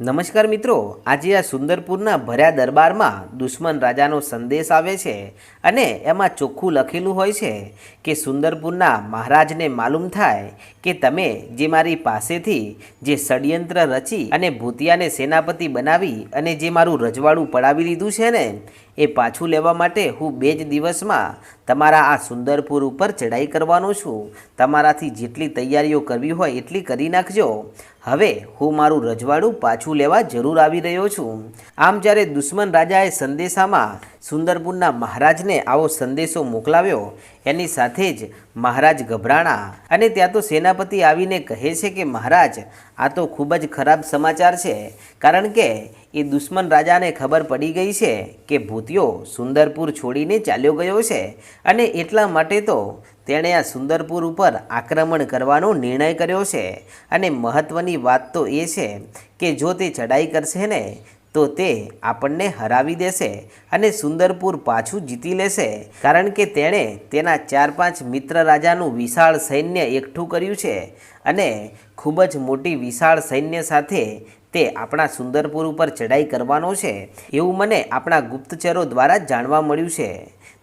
નમસ્કાર મિત્રો, આજે આ સુંદરપુરના ભર્યા દરબારમાં દુશ્મન રાજાનો સંદેશ આવે છે અને એમાં ચોખ્ખું લખેલું હોય છે કે સુંદરપુરના મહારાજને માલુમ થાય કે તમે જે મારી પાસેથી જે ષડયંત્ર રચી અને ભૂતિયાને સેનાપતિ બનાવી અને જે મારું રજવાડું પડાવી લીધું છે ને એ પાછું લેવા માટે હું બે જ દિવસમાં તમારા આ સુંદરપુર ઉપર ચડાઈ કરવાનો છું. તમારાથી જેટલી તૈયારીઓ કરવી હોય એટલી કરી નાખજો. હવે હું મારું રજવાડું પાછું લેવા જરૂર આવી રહ્યો છું. આમ જ્યારે દુશ્મન રાજાએ સંદેશામાં સુંદરપુરના મહારાજને આવો સંદેશો મોકલાવ્યો, એની સાથે જ મહારાજ ગભરાણા અને ત્યાં તો સેનાપતિ આવીને કહે છે કે મહારાજ, આ તો ખૂબ જ ખરાબ સમાચાર છે. કારણ કે એ દુશ્મન રાજાને ખબર પડી ગઈ છે કે ભૂતિયો સુંદરપુર છોડીને ચાલ્યો ગયો છે અને એટલા માટે તો તેણે આ સુંદરપુર ઉપર આક્રમણ કરવાનો નિર્ણય કર્યો છે. અને મહત્ત્વની વાત તો એ છે કે જો તે ચડાઈ કરશે ને, તો તે આપણને હરાવી દેશે અને સુંદરપુર પાછું જીતી લેશે. કારણ કે તેણે તેના ચાર પાંચ મિત્ર રાજાનું વિશાળ સૈન્ય એકઠું કર્યું છે અને ખૂબ જ મોટી વિશાળ સૈન્ય સાથે તે આપણા સુંદરપુર ઉપર ચડાઈ કરવાનો છે એવું મને આપણા ગુપ્તચરો દ્વારા જાણવા મળ્યું છે.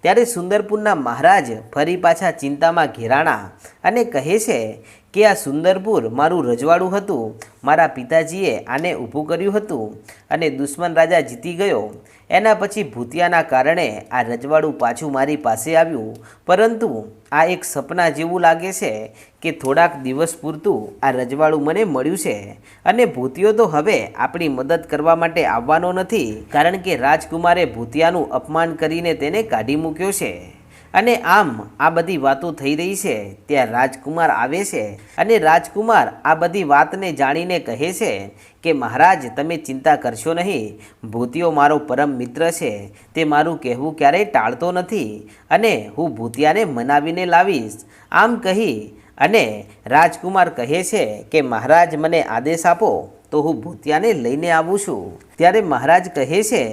ત્યારે સુંદરપુરના મહારાજ ફરી પાછા ચિંતામાં ઘેરાણા અને કહે છે કે આ સુંદરપુર મારું રજવાડું હતું. મારા પિતાજીએ આને ઊભું કર્યું હતું અને દુશ્મન રાજા જીતી ગયો. એના પછી ભૂતિયાના કારણે આ રજવાડું પાછું મારી પાસે આવ્યું. પરંતુ આ એક સપના જેવું લાગે છે કે થોડાક દિવસ પૂરતું આ રજવાડું મને મળ્યું છે. અને ભૂતિયો તો હવે આપણી મદદ કરવા માટે આવવાનો નથી, કારણ કે રાજકુમારે ભૂતિયાનું અપમાન કરીને તેને કાઢી મૂક્યો છે. અને આમ આ બધી વાતો થઈ રહી છે, ત્યાં રાજકુમાર આવે છે અને રાજકુમાર આ બધી વાતને જાણીને કહે છે કે, મહારાજ, તમે ચિંતા કરશો નહીં. ભૂતિયો મારો પરમ મિત્ર છે. તે મારું કહેવું ક્યારેય ટાળતો નથી અને હું ભૂતિયાને મનાવીને લાવીશ. આમ કહી અને રાજકુમાર કહે છે કે, મહારાજ, મને આદેશ આપો તો હું ભૂતિયાને લઈને આવું છું. ત્યારે મહારાજ કહે છે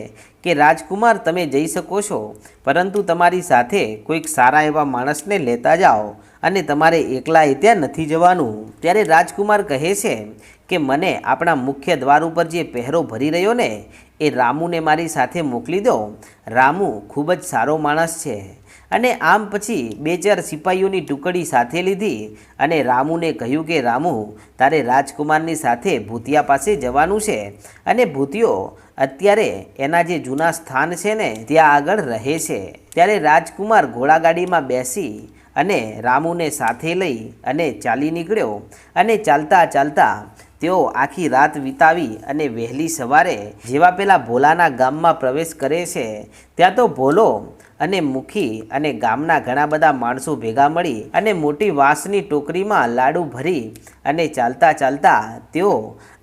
કે રાજકુમાર તમે જઈ શકો છો, પરંતુ તમારી સાથે કોઈક સારા એવા માણસને લેતા જાઓ અને તમારે એકલાએ ત્યાં નથી જવાનું. ત્યારે રાજકુમાર કહે છે કે, મને આપણા મુખ્ય દ્વાર ઉપર જે પહેરો ભરી રહ્યો ને, એ રામુને મારી સાથે મોકલી દો. રામુ ખૂબ જ સારો માણસ છે. અને આમ પછી બે ચાર સિપાહીઓની ટુકડી સાથે લીધી અને રામુને કહ્યું કે, રામુ, તારે રાજકુમારની સાથે ભૂતિયા પાસે જવાનું છે અને ભૂતિયો અત્યારે એના જે જૂના સ્થાન છે ને, ત્યાં આગળ રહે છે. ત્યારે રાજકુમાર ઘોડાગાડીમાં બેસી અને રામુને સાથે લઈ અને ચાલી નીકળ્યો અને ચાલતા ચાલતા તેઓ આખી રાત વિતાવી અને વહેલી સવારે જેવા પેલા ભોલાના ગામમાં પ્રવેશ કરે છે, ત્યાં તો ભોલો અને મુખી અને ગામના ઘણા બધા માણસો ભેગા મળી અને મોટી વાંસની ટોકરીમાં લાડુ ભરી અને ચાલતા ચાલતા તેઓ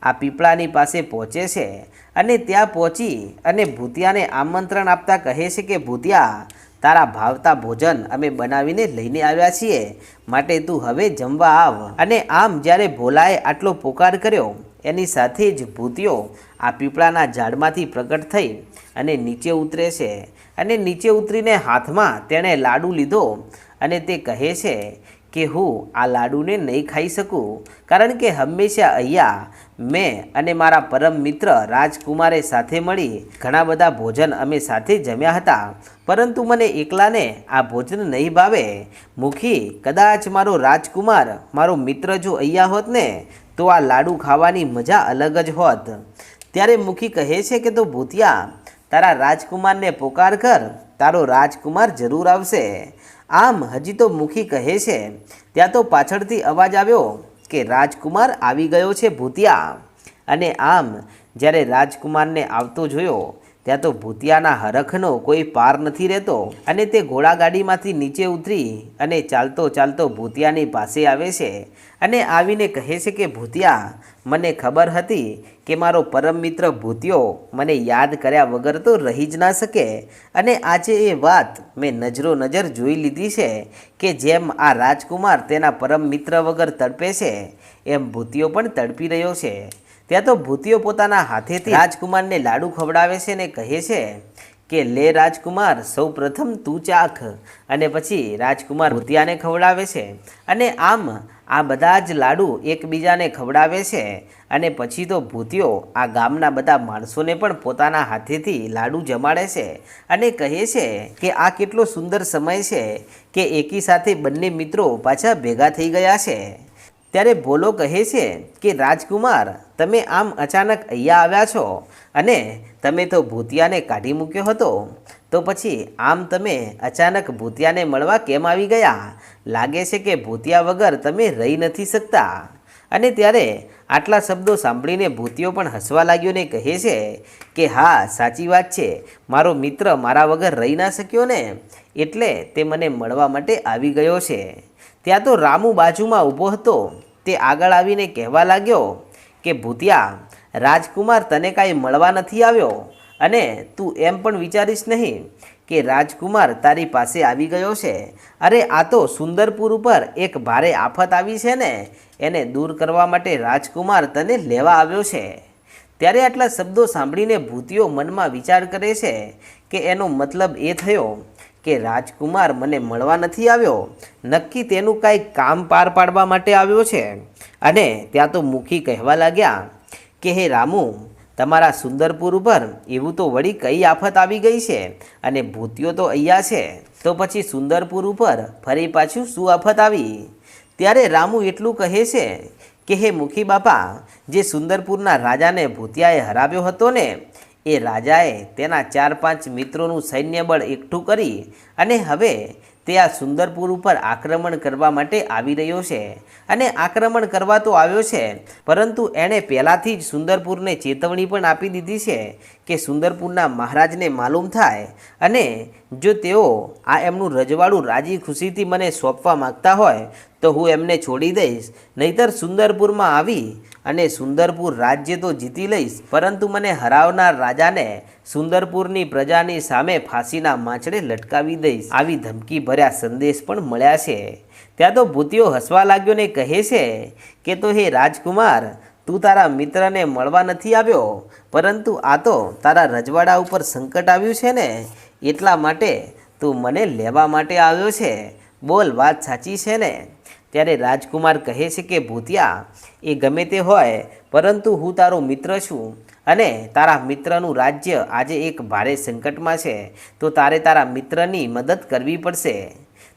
આ પીપળાની પાસે પહોંચે છે. અને ત્યાં પહોંચી અને ભૂતિયાને આમંત્રણ આપતા કહે છે કે, ભૂતિયા, તારા ભાવતા ભોજન અમે બનાવીને લઈને આવ્યા છીએ. માટે તું હવે જમવા આવ. અને આમ જ્યારે ભોલાએ આટલો પોકાર કર્યો, એની સાથે જ ભૂતિયો આ પીપળાના ઝાડમાંથી પ્રગટ થઈ અને નીચે ઉતરે છે. અને નીચે ઉતરીને હાથમાં તેણે લાડુ લીધો અને તે કહે છે કે હું આ લાડુને નહીં ખાઈ શકું, કારણ કે હંમેશા અહીંયા મેં અને મારા પરમ મિત્ર રાજકુમારે સાથે મળી ઘણા બધા ભોજન અમે સાથે જમ્યા હતા. પરંતુ મને એકલાને આ ભોજન નહીં ભાવે. મુખી, કદાચ મારો રાજકુમાર, મારો મિત્ર જો અહીંયા હોત ને, તો આ લાડુ ખાવાની મજા અલગ જ હોત. ત્યારે મુખી કહે છે કે તો ભૂતિયા તારા રાજકુમારને પોકાર કર, તારો રાજકુમાર જરૂર આવશે. આમ હજી તો મુખી કહે છે, ત્યાં તો પાછળથી અવાજ આવ્યો કે રાજકુમાર આવી ગયો છે ભૂતિયા. અને આમ જ્યારે રાજકુમારને આવતો જોયો ત્યાં તો ભૂતિયાના હરખનો કોઈ પાર નથી રહેતો. અને તે ઘોડાગાડીમાંથી નીચે ઉતરી અને ચાલતો ચાલતો ભૂતિયાની પાસે આવે છે. અને આવીને કહે છે કે, ભૂતિયા, મને ખબર હતી કે મારો પરમ મિત્ર ભૂતિયો મને યાદ કર્યા વગર તો રહી જ ના શકે. અને આજે એ વાત મેં નજરો નજર જોઈ લીધી છે કે જેમ આ રાજકુમાર તેના પરમ મિત્ર વગર તડપે છે, એમ ભૂતિયો પણ તડપી રહ્યો છે. ત્યાં તો ભૂતિઓ પોતાના હાથેથી રાજકુમારને લાડુ ખવડાવે છે ને કહે છે કે, લે રાજકુમાર સૌ પ્રથમ તું ચાખ. અને પછી રાજકુમાર ભૂતિયાને ખવડાવે છે અને આમ આ બધા જ લાડુ એકબીજાને ખવડાવે છે. અને પછી તો ભૂતિયો આ ગામના બધા માણસોને પણ પોતાના હાથેથી લાડુ જમાડે છે અને કહે છે કે, આ કેટલો સુંદર સમય છે કે એકી સાથે બંને મિત્રો પાછા ભેગા થઈ ગયા છે. ત્યારે ભોલો કહે છે કે, રાજકુમાર, તમે આમ અચાનક અહીંયા આવ્યા છો અને તમે તો ભૂતિયાને કાઢી મૂક્યો હતો, તો પછી આમ તમે અચાનક ભૂતિયાને મળવા કેમ આવી ગયા? લાગે છે કે ભૂતિયા વગર તમે રહી નથી શકતા. અને ત્યારે આટલા શબ્દો સાંભળીને ભૂતિયો પણ હસવા લાગ્યો ને કહે છે કે, હા, સાચી વાત છે. મારો મિત્ર મારા વગર રહી ના શક્યો ને, એટલે તે મને મળવા માટે આવી ગયો છે. ત્યાં તો રામુ બાજુમાં ઊભો હતો. તે આગળ આવીને કહેવા લાગ્યો કે, ભૂતિયા, રાજકુમાર તને કાંઈ મળવા નથી આવ્યો? અને તું એમ પણ વિચારીશ નહીં કે રાજકુમાર તારી પાસે આવી ગયો છે? અરે, આ તો સુંદરપુર ઉપર એક ભારે આફત આવી છે ને, એને દૂર કરવા માટે રાજકુમાર તને લેવા આવ્યો છે. ત્યારે આટલા શબ્દો સાંભળીને ભૂતિયો મનમાં વિચાર કરે છે કે, એનો મતલબ એ થયો કે રાજકુમાર મને મળવા નથી આવ્યો. નક્કી તેનું કાંઈ કામ પાર પાડવા માટે આવ્યો છે. અને ત્યાં તો મુખી કહેવા લાગ્યા કે, હે રામુ, તમારા સુંદરપુર ઉપર એવું તો વળી કઈ આફત આવી ગઈ છે? અને ભૂતિઓ તો અહીંયા છે. તો પછી સુંદરપુર ઉપર ફરી પાછું શું આફત આવી? ત્યારે રામુ એટલું કહે છે કે, હે મુખી બાપા, જે સુંદરપુરના રાજાને ભૂતિયાએ હરાવ્યો હતો ને એ રાજાએ તેના ચાર પાંચ મિત્રોનું સૈન્ય બળ એકઠું કરી અને હવે તે આ સુંદરપુર ઉપર આક્રમણ કરવા માટે આવી રહ્યો છે. અને આક્રમણ કરવા તો આવ્યો છે, પરંતુ એણે પહેલાંથી જ સુંદરપુરને ચેતવણી પણ આપી દીધી છે કે સુંદરપુરના મહારાજને માલુમ થાય અને જો તેઓ આ એમનું રજવાડું રાજી ખુશીથી મને સોંપવા માગતા હોય તો હું એમને છોડી દઈશ. નહીતર સુંદરપુરમાં આવી અને સુંદરપુર રાજ્ય તો જીતી લઈશ. પરંતુ મને હરાવનાર રાજાને સુંદરપુરની પ્રજાની સામે ફાંસીના માછડે લટકાવી દઈશ. આવી ધમકી ભર્યા સંદેશ પણ મળ્યા છે. ત્યાં તો ભૂતિયો હસવા લાગ્યો ને કહે છે કે, તો હે રાજકુમાર, તું તારા મિત્રને મળવા નથી આવ્યો? પરંતુ આ તો તારા રજવાડા ઉપર સંકટ આવ્યું છે ને? એટલા માટે તું મને લેવા માટે આવ્યો છે. બોલ, વાત સાચી છે ને? ત્યારે રાજકુમાર કહે છે કે, ભૂતિયા, એ ગમે તે હોય, પરંતુ હું તારો મિત્ર છું અને તારા મિત્રનું રાજ્ય આજે એક ભારે સંકટમાં છે, તો તારે તારા મિત્રની મદદ કરવી પડશે.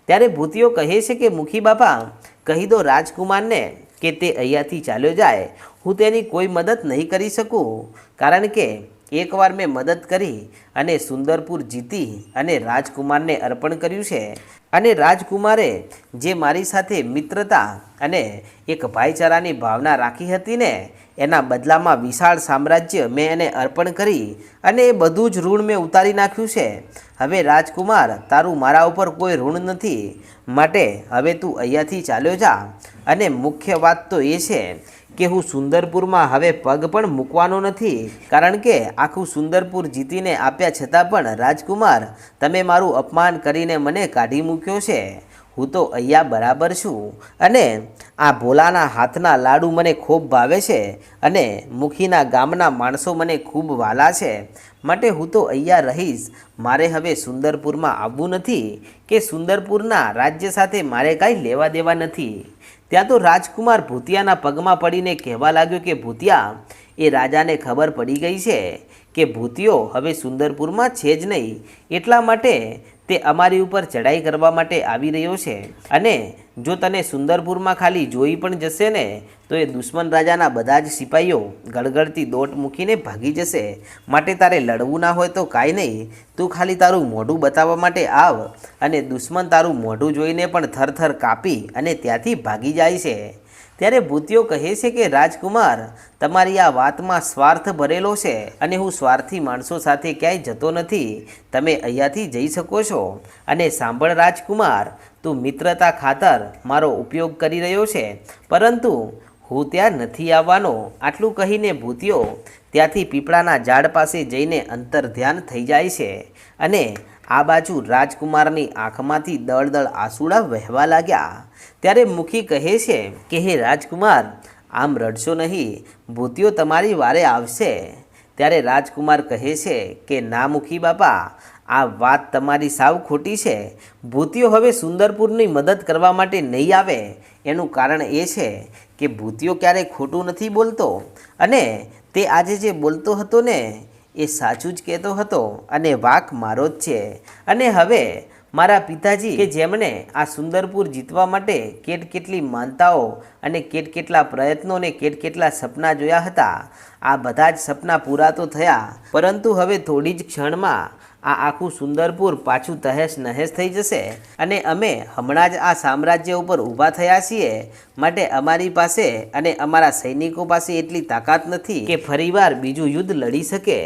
ત્યારે ભૂતિયો કહે છે કે, મુખી બાપા, કહી દો રાજકુમારને કે તે અહીંયાથી ચાલ્યો જાય. હું તેની કોઈ મદદ નહીં કરી શકું, કારણ કે એકવાર મેં મદદ કરી અને સુંદરપુર જીતી અને રાજકુમારને અર્પણ કર્યું છે. અને રાજકુમારે જે મારી સાથે મિત્રતા અને એક ભાઈચારાની ભાવના રાખી હતી ને, એના બદલામાં વિશાળ સામ્રાજ્ય મેં એને અર્પણ કરી અને એ બધું જ ઋણ મેં ઉતારી નાખ્યું છે. હવે રાજકુમાર, તારું મારા ઉપર કોઈ ઋણ નથી. માટે હવે તું અહીંયાથી ચાલ્યો જા. અને મુખ્ય વાત તો એ છે કે હું સુંદરપુરમાં હવે પગ પણ મૂકવાનો નથી, કારણ કે આખું સુંદરપુર જીતીને આપ્યા છતાં પણ રાજકુમાર, તમે મારું અપમાન કરીને મને કાઢી મૂક્યો છે. હું તો અહીંયા બરાબર છું. અને આ ભોલાના હાથના લાડુ મને ખૂબ ભાવે છે અને મુખીના ગામના માણસો મને ખૂબ વાલા છે. માટે હું તો અહીંયા રહીશ. મારે હવે સુંદરપુરમાં આવવું નથી કે સુંદરપુરના રાજ્ય સાથે મારે કાંઈ લેવા દેવા નથી. ત્યાં તો રાજકુમાર ભૂતિયાના પગમાં પડીને કહેવા લાગ્યો કે, ભૂતિયા, એ રાજાને ખબર પડી ગઈ છે કે ભૂતિયો હવે સુંદરપુરમાં છે જ નહીં. એટલા માટે તે અમારી ઉપર ચડાઈ કરવા માટે આવી રહ્યો છે. અને જો તને સુંદરપુરમાં ખાલી જોઈ પણ જશે ને, તો એ દુશ્મન રાજાના બધા જ સિપાહીઓ ગળગળતી દોટ મૂકીને ભાગી જશે. માટે તારે લડવું ના હોય તો કાંઈ નહીં. તું ખાલી તારું મોઢું બતાવવા માટે આવ અને દુશ્મન તારું મોઢું જોઈને પણ થરથર કાપી અને ત્યાંથી ભાગી જાય છે. ત્યારે ભૂતિયો કહે છે કે, રાજકુમાર, તમારી આ વાતમાં સ્વાર્થ ભરેલો છે અને હું સ્વાર્થી માણસો સાથે ક્યાંય જતો નથી. તમે અહીંયાથી જઈ શકો છો. અને સાંભળ રાજકુમાર તું મિત્રતા ખાતર મારો ઉપયોગ કરી રહ્યો છે. પરંતુ હું ત્યાં નથી આવવાનો. આટલું કહીને ભૂતિયો ત્યાંથી પીપળાના ઝાડ પાસે જઈને અંતર ધ્યાન થઈ જાય છે અને આ બાજુ રાજકુમારની આંખમાંથી દળદળ આંસુડા વહેવા લાગ્યા. ત્યારે મુખી કહે છે કે, હે રાજકુમાર, આમ રડશો નહીં. ભૂતિયો તમારી વારે આવશે. ત્યારે રાજકુમાર કહે છે કે, ના મુખી બાપા આ વાત તમારી સાવ ખોટી છે. ભૂતિયો હવે સુંદરપુરની મદદ કરવા માટે નહીં આવે. એનું કારણ એ છે કે ભૂતિયો ક્યારેય ખોટું નથી બોલતો. અને તે આજે જે બોલતો હતો ને, એ સાચું જ કહેતો હતો. અને વાક મારો જ છે. અને હવે મારા પિતાજી કે જેમણે આ સુંદરપુર જીતવા માટે કેટ કેટલી માનતાઓ અને કેટ કેટલા પ્રયત્નો ને કેટ કેટલા સપના જોયા હતા, આ બધા જ સપના પૂરા તો થયા, પરંતુ હવે થોડી જ ક્ષણમાં આ આખું સુંદરપુર પાછું તહેશ નહેશ થઈ જશે અને અમે હમણાં જ આ સામ્રાજ્ય ઉપર ઊભા થયા છીએ. માટે અમારી પાસે અને અમારા સૈનિકો પાસે એટલી તાકાત નથી કે ફરીવાર બીજું યુદ્ધ લડી શકે.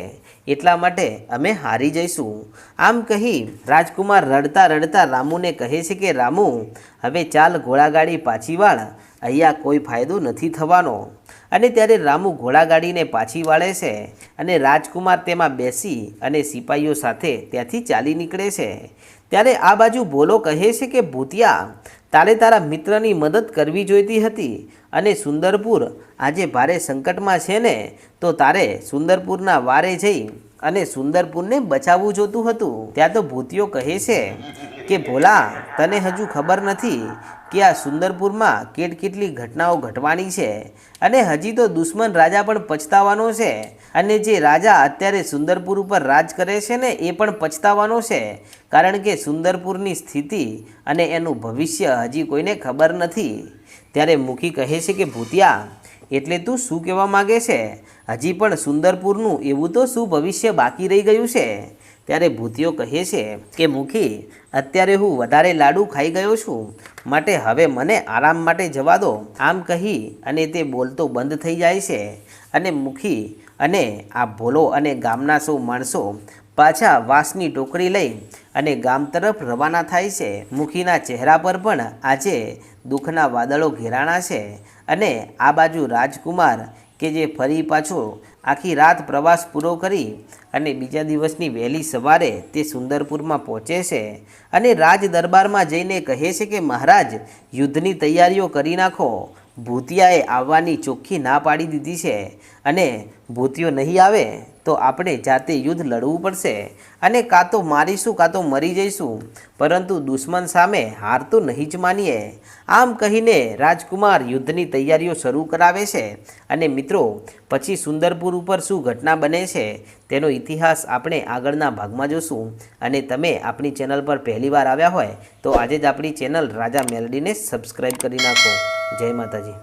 એટલા માટે અમે હારી જઈશું. આમ કહી રાજકુમાર રડતા રડતા રામુને કહે છે કે, રામુ, હવે ચાલ ઘોડાગાડી પાછી વાળ અહીંયા કોઈ ફાયદો નથી થવાનો. અને ત્યારે રામુ ઘોડાગાડીને પાછી વાળે છે અને રાજકુમાર તેમાં બેસી અને સિપાહીઓ સાથે ત્યાંથી ચાલી નીકળે છે. ત્યારે આ બાજુ ભોલો કહે છે કે, ભૂતિયા તારે તારા મિત્રની મદદ કરવી જોઈતી હતી અને સુંદરપુર આજે ભારે સંકટમાં છે ને, તો તારે સુંદરપુરના વારે જઈ અને સુંદરપુરને બચાવવું જોતું હતું. ત્યાં તો ભૂતિયો કહે છે કે, ભોલા, તને હજુ ખબર નથી કે આ સુંદરપુરમાં કેટકેટલી ઘટનાઓ ઘટવાની છે અને હજી તો દુશ્મન રાજા પણ પછતાવાનો છે અને જે રાજા અત્યારે સુંદરપુર ઉપર રાજ કરે છે ને, એ પણ પછતાવાનો છે. કારણ કે સુંદરપુરની સ્થિતિ અને એનું ભવિષ્ય હજી કોઈને ખબર નથી. ત્યારે મુખી કહે છે કે, ભૂતિયા, એટલે તું શું કહેવા માગે છે? હજી પણ સુંદરપુરનું એવું તો શું ભવિષ્ય બાકી રહી ગયું છે? ત્યારે ભૂતિયો કહે છે કે, મુખી, અત્યારે હું વધારે લાડુ ખાઈ ગયો છું. માટે હવે મને આરામ માટે જવા દો. આમ કહી અને તે બોલતો બંધ થઈ જાય છે. અને મુખી અને આ ભોલો અને ગામના સૌ માણસો પાછા વાંસની ટોકરી લઈ અને ગામ તરફ રવાના થાય છે. મુખીના ચહેરા પર પણ આજે દુઃખના વાદળો ઘેરાણા છે. અને આ બાજુ રાજકુમાર કે જે ફરી પાછો આખી રાત પ્રવાસ પૂરો કરી અને બીજા દિવસની વહેલી સવારે તે સુંદરપુરમાં પહોંચે છે અને રાજ દરબારમાં જઈને કહે છે કે, મહારાજ, યુદ્ધની તૈયારીઓ કરી નાખો. ભૂતિયાએ આવવાની ચોખ્ખી ના પાડી દીધી છે અને ભૂતિયો નહીં આવે તો આપણે જાતે યુદ્ધ લડવું પડશે અને કાં તો મારીશું, કાં તો મરી જઈશું. પરંતુ દુશ્મન સામે હાર તો નહીં જ માનીએ. આમ કહીને રાજકુમાર યુદ્ધની તૈયારીઓ શરૂ કરાવે છે અને મિત્રો, પછી સુંદરપુર ઉપર શું ઘટના બને છે તેનો ઇતિહાસ આપણે આગળના ભાગમાં જોશું. અને તમે આપણી ચેનલ પર પહેલીવાર આવ્યા હોય તો આજે જ આપણી ચેનલ રાજા મેલડીને સબસ્ક્રાઈબ કરી નાખો. જય માતાજી.